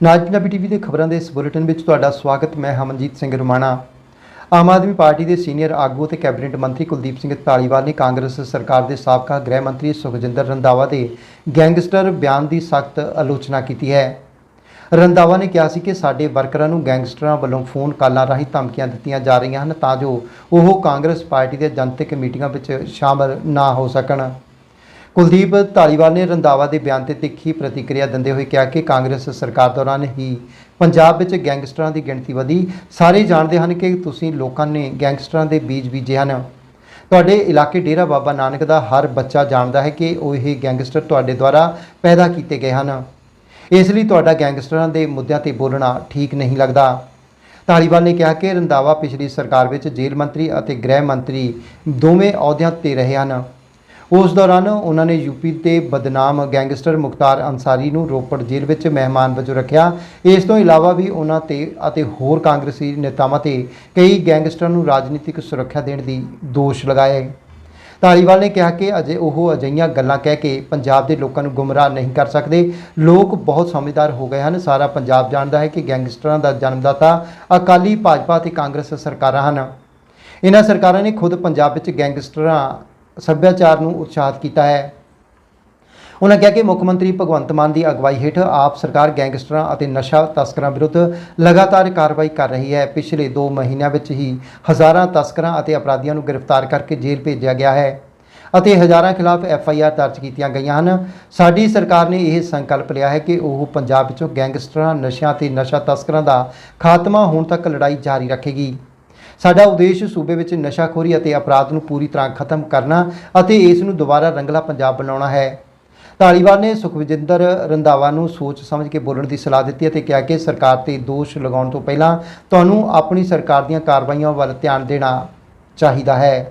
ਨਾਜ Punjabi TV ਦੇ ਖਬਰਾਂ ਦੇ ਇਸ ਬੁਲੇਟਿਨ ਵਿੱਚ ਤੁਹਾਡਾ ਸਵਾਗਤ, ਮੈਂ ਹਮਨਜੀਤ ਸਿੰਘ ਰੁਮਾਣਾ। ਆਮ ਆਦਮੀ ਪਾਰਟੀ ਦੇ ਸੀਨੀਅਰ ਆਗੂ ਅਤੇ ਕੈਬਨਿਟ ਮੰਤਰੀ ਕੁਲਦੀਪ ਸਿੰਘ ਧਾਲੀਵਾਲ ਨੇ ਕਾਂਗਰਸ ਸਰਕਾਰ ਦੇ ਸਾਬਕਾ ਗ੍ਰਹਿ ਮੰਤਰੀ ਸੁਖਜਿੰਦਰ ਰੰਧਾਵਾ ਦੇ ਗੈਂਗਸਟਰ ਬਿਆਨ ਦੀ ਸਖਤ ਆਲੋਚਨਾ ਕੀਤੀ ਹੈ। ਰੰਧਾਵਾ ਨੇ ਕਿਹਾ ਸੀ ਕਿ ਸਾਡੇ ਵਰਕਰਾਂ ਨੂੰ ਗੈਂਗਸਟਰਾਂ ਵੱਲੋਂ ਫੋਨ ਕਾਲਾਂ ਰਾਹੀਂ ਧਮਕੀਆਂ ਦਿੱਤੀਆਂ ਜਾ ਰਹੀਆਂ ਹਨ ਤਾਂ ਜੋ ਉਹ ਕਾਂਗਰਸ ਪਾਰਟੀ ਦੇ ਜਨਤਕ ਮੀਟਿੰਗਾਂ ਵਿੱਚ ਸ਼ਾਮਲ ਨਾ ਹੋ ਸਕਣ। ਕੁਲਦੀਪ ਧਾਲੀਵਾਲ ਨੇ ਰੰਧਾਵਾ ਦੇ ਬਿਆਨ ਤੇ ਤਿੱਖੀ ਪ੍ਰਤੀਕਿਰਿਆ ਦਿੰਦੇ ਹੋਏ ਕਿਹਾ ਕਿ ਕਾਂਗਰਸ ਸਰਕਾਰ ਦੌਰਾਨ ਹੀ ਪੰਜਾਬ ਵਿੱਚ ਗੈਂਗਸਟਰਾਂ ਦੀ ਗਿਣਤੀ ਵਧੀ। ਸਾਰੇ ਜਾਣਦੇ ਹਨ ਕਿ ਤੁਸੀਂ ਲੋਕਾਂ ਨੇ ਗੈਂਗਸਟਰਾਂ ਦੇ ਬੀਜ ਬੀਜੇ ਹਨ। ਤੁਹਾਡੇ ਇਲਾਕੇ ਡੇਰਾ ਬਾਬਾ ਨਾਨਕ ਦਾ ਹਰ ਬੱਚਾ ਜਾਣਦਾ ਹੈ ਕਿ ਉਹ ਇਹ ਗੈਂਗਸਟਰ ਤੁਹਾਡੇ ਦੁਆਰਾ ਪੈਦਾ ਕੀਤੇ ਗਏ ਹਨ। ਇਸ ਲਈ ਤੁਹਾਡਾ ਗੈਂਗਸਟਰਾਂ ਦੇ ਮੁੱਦਿਆਂ ਤੇ ਬੋਲਣਾ ਠੀਕ ਨਹੀਂ ਲੱਗਦਾ। ਧਾਲੀਵਾਲ ਨੇ ਕਿਹਾ ਕਿ ਰੰਧਾਵਾ ਪਿਛਲੀ ਸਰਕਾਰ ਵਿੱਚ ਜੇਲ੍ਹ ਮੰਤਰੀ ਅਤੇ ਗ੍ਰਹਿ ਮੰਤਰੀ ਦੋਵੇਂ ਅਹੁਦਿਆਂ ਤੇ ਰਹੇ ਹਨ। ਉਸ ਦੌਰਾਨ ਉਹਨਾਂ ਨੇ ਯੂਪੀ ਦੇ ਬਦਨਾਮ ਗੈਂਗਸਟਰ ਮੁਖਤਾਰ ਅੰਸਾਰੀ ਨੂੰ ਰੋਪੜ ਜੇਲ੍ਹ ਵਿੱਚ ਮਹਿਮਾਨ ਵਜੋਂ ਰੱਖਿਆ। ਇਸ ਤੋਂ ਇਲਾਵਾ ਵੀ ਉਹਨਾਂ ਤੇ ਅਤੇ ਹੋਰ ਕਾਂਗਰਸੀ ਨੇਤਾਵਾਂ ਤੇ ਕਈ ਗੈਂਗਸਟਰਾਂ ਨੂੰ ਰਾਜਨੀਤਿਕ ਸੁਰੱਖਿਆ ਦੇਣ ਦੀ ਦੋਸ਼ ਲਗਾਏ। ਧਾਲੀਵਾਲ ਨੇ ਕਿਹਾ ਕਿ ਅਜੇ ਉਹ ਅਜਿਹੀਆਂ ਗੱਲਾਂ ਕਹਿ ਕੇ ਪੰਜਾਬ ਦੇ ਲੋਕਾਂ ਨੂੰ ਗੁੰਮਰਾਹ ਨਹੀਂ ਕਰ ਸਕਦੇ। ਲੋਕ ਬਹੁਤ ਸਮਝਦਾਰ ਹੋ ਗਏ ਹਨ। ਸਾਰਾ ਪੰਜਾਬ ਜਾਣਦਾ ਹੈ ਕਿ ਗੈਂਗਸਟਰਾਂ ਦਾ ਜਨਮਦਾਤਾ ਅਕਾਲੀ ਭਾਜਪਾ ਅਤੇ ਕਾਂਗਰਸ ਸਰਕਾਰਾਂ ਹਨ। ਇਹਨਾਂ ਸਰਕਾਰਾਂ ਨੇ ਖੁਦ ਪੰਜਾਬ ਵਿੱਚ ਗੈਂਗਸਟਰਾਂ ਸੱਭਿਆਚਾਰ ਨੂੰ ਉਤਸ਼ਾਹਿਤ ਕੀਤਾ ਹੈ। ਉਹਨਾਂ ਕਿਹਾ ਕਿ ਮੁੱਖ ਮੰਤਰੀ ਭਗਵੰਤ ਮਾਨ ਦੀ ਅਗਵਾਈ ਹੇਠ ਆਪ ਸਰਕਾਰ ਗੈਂਗਸਟਰਾਂ ਅਤੇ ਨਸ਼ਾ ਤਸਕਰਾਂ ਵਿਰੁੱਧ ਲਗਾਤਾਰ ਕਾਰਵਾਈ ਕਰ ਰਹੀ ਹੈ। ਪਿਛਲੇ 2 ਮਹੀਨਿਆਂ ਵਿੱਚ ਹੀ ਹਜ਼ਾਰਾਂ ਤਸਕਰਾਂ ਅਤੇ ਅਪਰਾਧੀਆਂ ਨੂੰ ਗ੍ਰਿਫਤਾਰ ਕਰਕੇ ਜੇਲ੍ਹ ਭੇਜਿਆ ਗਿਆ ਹੈ ਅਤੇ ਹਜ਼ਾਰਾਂ ਖਿਲਾਫ ਐਫ ਆਈ ਆਰ ਦਰਜ ਕੀਤੀਆਂ ਗਈਆਂ ਹਨ। ਸਾਡੀ ਸਰਕਾਰ ਨੇ ਇਹ ਸੰਕਲਪ ਲਿਆ ਹੈ ਕਿ ਉਹ ਪੰਜਾਬ ਵਿੱਚੋਂ ਗੈਂਗਸਟਰਾਂ, ਨਸ਼ਿਆਂ ਤੇ ਨਸ਼ਾ ਤਸਕਰਾਂ ਦਾ ਖਾਤਮਾ ਹੋਣ ਤੱਕ ਲੜਾਈ ਜਾਰੀ ਰੱਖੇਗੀ। ਸਾਡਾ ਉਦੇਸ਼ ਸੂਬੇ ਵਿੱਚ ਨਸ਼ਾਖੋਰੀ ਅਤੇ ਅਪਰਾਧ ਨੂੰ ਪੂਰੀ ਤਰ੍ਹਾਂ ਖਤਮ ਕਰਨਾ ਅਤੇ ਇਸ ਨੂੰ ਦੁਬਾਰਾ ਰੰਗਲਾ ਪੰਜਾਬ ਬਣਾਉਣਾ ਹੈ। ਧਾਲੀਵਾਲ ਨੇ ਸੁਖਵਿਜਿੰਦਰ ਰੰਧਾਵਾ ਨੂੰ ਸੋਚ ਸਮਝ ਕੇ ਬੋਲਣ ਦੀ ਸਲਾਹ ਦਿੱਤੀ ਅਤੇ ਕਿਹਾ ਕਿ ਸਰਕਾਰ ਤੇ ਦੋਸ਼ ਲਗਾਉਣ ਤੋਂ ਪਹਿਲਾਂ ਤੁਹਾਨੂੰ ਆਪਣੀ ਸਰਕਾਰ ਦੀਆਂ ਕਾਰਵਾਈਆਂ ਵੱਲ ਧਿਆਨ ਦੇਣਾ ਚਾਹੀਦਾ ਹੈ।